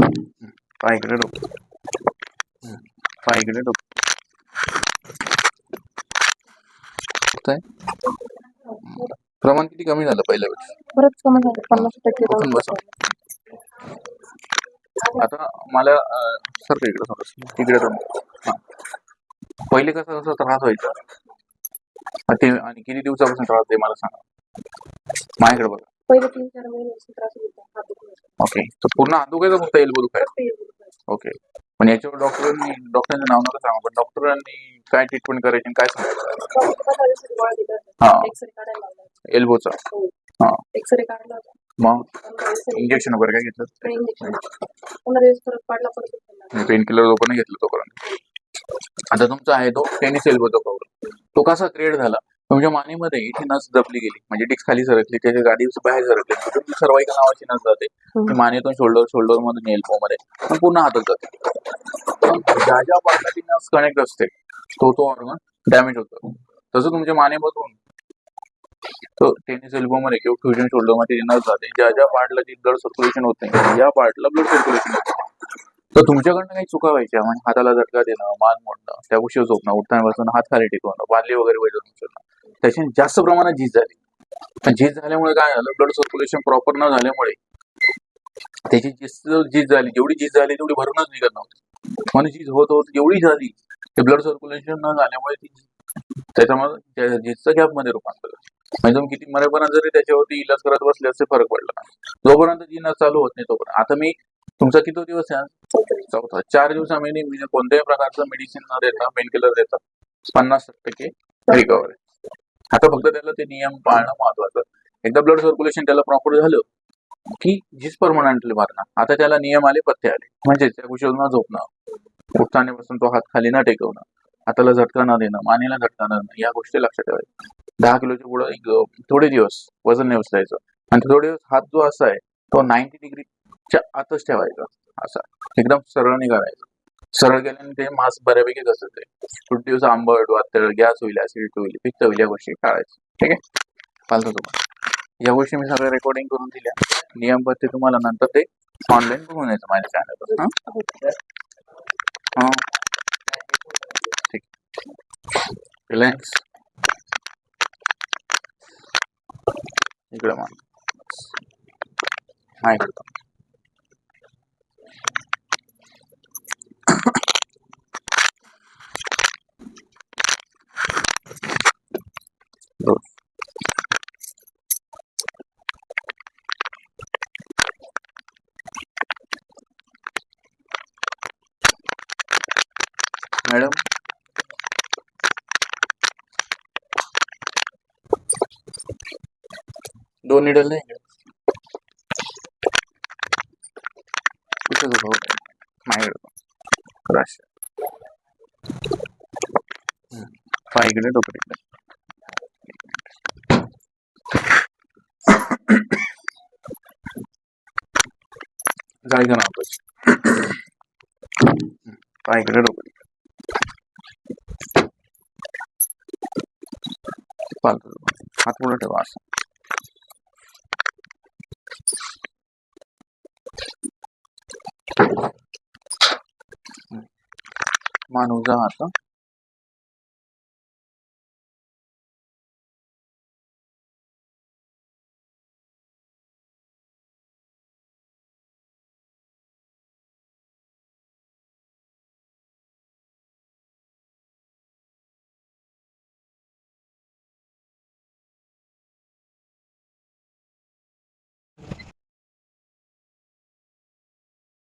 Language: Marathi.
पाय इकडे डोकं पाय इकडे डोकं होतंय? प्रमाण किती कमी झालं पहिल्या वेळेस परत कमी झालं पन्नास टक्के. आता मला अं, सर इकडे थोडंसं. इकडे हा. पहिले कसा कसा त्रास व्हायचा हा, ते आणि किती दिवसापासून त्रास आहे मला सांगा माझ्याकडे बघा पहिले तीन चार महिने असा त्रास होता. ओके तर पूर्ण हात दुखायचा फक्त एल्बो दुखायचा ते. ओके पण याच्यावर डॉक्टरांनी डॉक्टरांचं नाव नका सांगा पण डॉक्टरांनी काय ट्रीटमेंट करायची आणि काय सांगायचं गोळ्या दिल्या हा. होत्या. एक्सरे काढायला लावला होता. एल्बोचा हो. हा एक्सरे काढला होता मग इंजेक्शन वगैरे काय घेतलं इंजेक्शन दिवस परत दुखायला. पेन किलर पण घेतलं तोपर्यंत आता तुमचा आहे तो टेनिस एल्बोचा प्रॉब्लेम तो कसा क्रिएट झाला तुमच्या मानेमध्ये इथे नस दबली गेली. म्हणजे डिस्क खाली सरकली त्याच्या गाडी बाहेर सरकली. सर्वाईका नावाची नस जाते. ती मानेतून शोल्डर शोल्डर मधून एल्बो मध्ये पण पूर्ण हातात जाते. ज्या ज्या पार्टला ती नस कनेक्ट असते तो तो ऑर्गन डॅमेज होतो. तसं तुमच्या मानेमधून तो टेनिस एल्बो मध्ये किंवा फ्युजन शोल्डरमध्ये ती नस जाते. ज्या ज्या पार्टला ती ब्लड सर्क्युलेशन होत नाही या पार्टला ब्लड सर्क्युलेशन होत. तर तुमच्याकडनं काही चुका व्हायच्या? म्हणजे हाताला झटका देणं मान मोडणं त्या गोष्टी झोपणं उठताना बसणं हात खाली टिकवणं बादली वगैरे वैद्य उचलणं त्याच्याने जास्त प्रमाणात झीज झाली. झीज झाल्यामुळे काय झालं? ब्लड सर्क्युलेशन प्रॉपर न झाल्यामुळे त्याची झीज झीज झाली जेवढी झीज झाली तेवढी भरूनच निघत नव्हती. म्हणून झीज होत होत जेवढी झाली ते ब्लड सर्क्युलेशन न झाल्यामुळे ती त्याच्यामुळे झीजचं गॅपमध्ये रूपांतर म्हणजे तुम्ही किती मरेपर्यंत जरी त्याच्यावरती इलाज करत बसले असे फरक पडला जोपर्यंत जी चालू होत नाही तोपर्यंत. आता मी तुमचा किती दिवस आहे? चौथा. चार दिवसामध्ये मी कोणत्याही प्रकारचं मेडिसिन न देता पेन किलर देता पन्नास टक्के रिकव्हरी आता फक्त त्याला ते नियम पाळणं महत्वाचं. एकदा ब्लड सर्क्युलेशन त्याला प्रॉपर झालं की जीच परमनंटली मारणं आता त्याला नियम आले पथ्य आले. म्हणजे त्या कुशल न झोपणं उठतानापासून तो हात खाली न टेकवणं हाताला झटका न देणं मानेला झटका न देणं या गोष्टी लक्षात ठेवायच्या. दहा किलोच्या पुढं एक थोडे दिवस वजन नाही उचलायचं आणि थोडे दिवस हात जो असा आहे तो नाईन्टी डिग्रीच्या आतच ठेवायचा. असा. एकदम सरळ नाही सरळ केल्याने ते मांस बऱ्यापैकी कसं ते. खूप दिवस आंबट वातळ गॅस होईल ऍसिडिटी होईल पित्त होईल या गोष्टी टाळायच्या ठीक आहे? फालतू तुम्हाला. या गोष्टी मी सगळ्या रेकॉर्डिंग करून दिल्या. नियम पत्ते तुम्हाला नंतर ते ऑनलाईन बघून यायचं माझ्या चॅनलवर हा? ठीक. रिलॅक्स इकडे मान हा इकडे मॅडम दोन निडल नाही का? कुठे दुखाव माझ्याकडे क्रश पाय इकडे डोकं इकडे जाय का नाव पाय इकडे डोकं इकडे फालतू हात पुढे